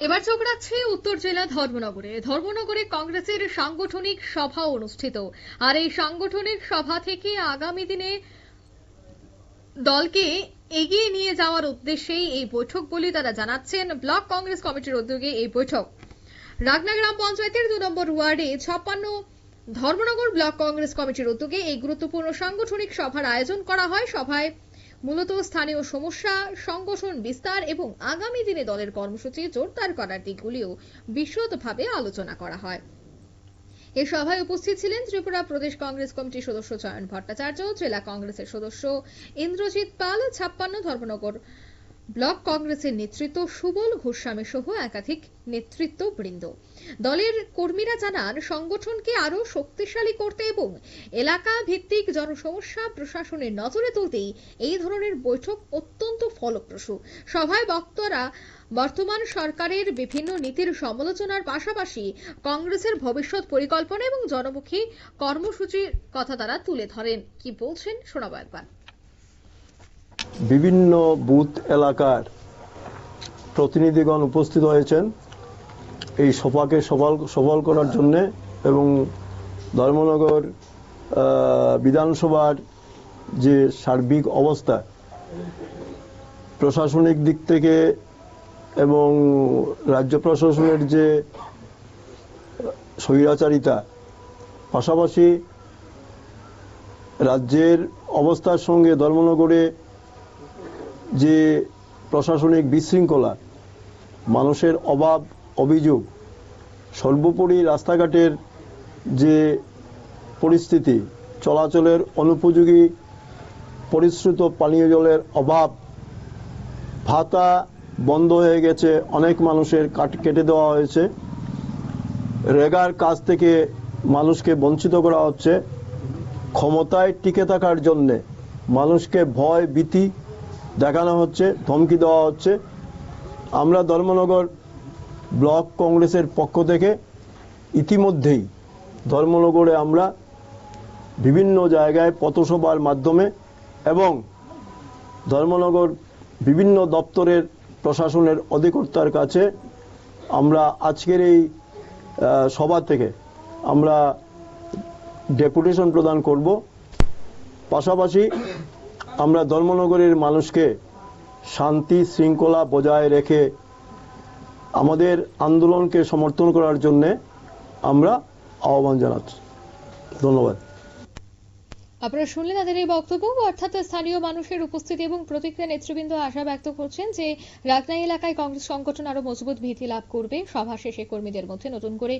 এবার চোখ রাখছে উত্তর জেলা ধর্মনগরে। ধর্মনগরে কংগ্রেসের সাংগঠনিক সভা অনুষ্ঠিত। আর এই সাংগঠনিক সভা থেকে আগামী দিনে দলকে এগিয়ে নিয়ে যাওয়ার উদ্দেশ্যেই এই বৈঠক বলে তারা জানাচ্ছেন ব্লক কংগ্রেস কমিটির উদ্যোগে এই বৈঠক। রাগনা গ্রাম পঞ্চায়েতের দু নম্বর ওয়ার্ডে ছাপ্পান্ন ধর্মনগর ব্লক কংগ্রেস কমিটির উদ্যোগে এই গুরুত্বপূর্ণ সাংগঠনিক সভার আয়োজন করা হয়। সভায় মূলত স্থানীয় সমস্যা, সংগঠন বিস্তার এবং আগামী দিনে দলের কর্মসূচি জোরদার করার দিকগুলিও বিশদভাবে আলোচনা করা হয়। এ সভায় উপস্থিত ছিলেন ত্রিপুরা প্রদেশ কংগ্রেস কমিটির সদস্য চয়ন ভট্টাচার্য, জেলা কংগ্রেসের সদস্য ইন্দ্রজিৎ পাল, ছাপ্পান্ন ধর্মনগর ব্লক কংগ্রেসের নেতৃত্ব সুবল গোস্বামী সহ একাধিক নেতৃত্ব বৃন্দ দলের কর্মীরা জানান, সংগঠনকে আরও শক্তিশালী করতে এবং এলাকা ভিত্তিক জনসমস্যা প্রশাসনের নজরে তুলতেই এই ধরনের বৈঠক অত্যন্ত ফলপ্রসূ। সভায় বক্তারা বর্তমান সরকারের বিভিন্ন নীতির সমালোচনার পাশাপাশি কংগ্রেসের ভবিষ্যৎ পরিকল্পনা এবং জনমুখী কর্মসূচির কথা তারা তুলে ধরেন। কি বলছেন শোনাবো একবার বিভিন্ন বুথ এলাকার প্রতিনিধিগণ উপস্থিত হয়েছেন এই সভাকে সফল সফল করার জন্য এবং ধর্মনগর বিধানসভার যে সার্বিক অবস্থা, প্রশাসনিক দিক থেকে এবং রাজ্য প্রশাসনের যে স্বৈরাচারিতা, পাশাপাশি রাজ্যের অবস্থার সঙ্গে ধর্মনগরে যে প্রশাসনিক বিশৃঙ্খলা, মানুষের অভাব, অভিযোগ, সর্বোপরি রাস্তাঘাটের যে পরিস্থিতি, চলাচলের অনুপযোগী, পরিশ্রুত পানীয় জলের অভাব, ভাতা বন্ধ হয়ে গেছে, অনেক মানুষের কাট কেটে দেওয়া হয়েছে। রেগার কাজ থেকে মানুষকে বঞ্চিত করা হচ্ছে। ক্ষমতায় টিকে থাকার জন্যে মানুষকে ভয়, ভীতি দেখানো হচ্ছে, ধমকি দেওয়া হচ্ছে। আমরা ধর্মনগর ব্লক কংগ্রেসের পক্ষ থেকে ইতিমধ্যেই ধর্মনগরে আমরা বিভিন্ন জায়গায় পথসভার মাধ্যমে এবং ধর্মনগর বিভিন্ন দপ্তরের প্রশাসনের অধিকর্তার কাছে আমরা আজকের এই সভা থেকে আমরা ডেপুটেশন প্রদান করব। পাশাপাশি আমরা ধর্মনগরের মানুষকে শান্তি শৃঙ্খলা বজায় রেখে আমাদের আন্দোলনকে সমর্থন করার জন্য আমরা আহ্বান জানাচ্ছি। ধন্যবাদ। আপনারা শুনলেন তাদের এই বক্তব্য, অর্থাৎ স্থানীয় মানুষের উপস্থিতি এবং প্রতিক্রিয়া নেতৃবৃন্দ আশা ব্যক্ত করছেন যে রাজনাই এলাকায় কংগ্রেস সংগঠন আরও মজবুত ভীতি লাভ করবে। সভা শেষে কর্মীদের মধ্যে নতুন করে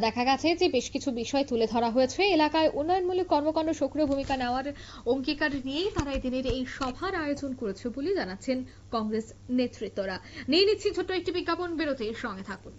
দেখা গেছে যে বেশ কিছু বিষয় তুলে ধরা হয়েছে। এলাকায় উন্নয়নমূলক কর্মকাণ্ড সক্রিয় ভূমিকা নেওয়ার অঙ্গীকার নিয়েই তারা এদিনের দিনের এই সভার আয়োজন করেছে বলে জানাচ্ছেন কংগ্রেস নেতৃত্বরা। নিয়ে নিচ্ছি ছোট্ট একটি বিজ্ঞাপন বেরোতে সঙ্গে থাকুন।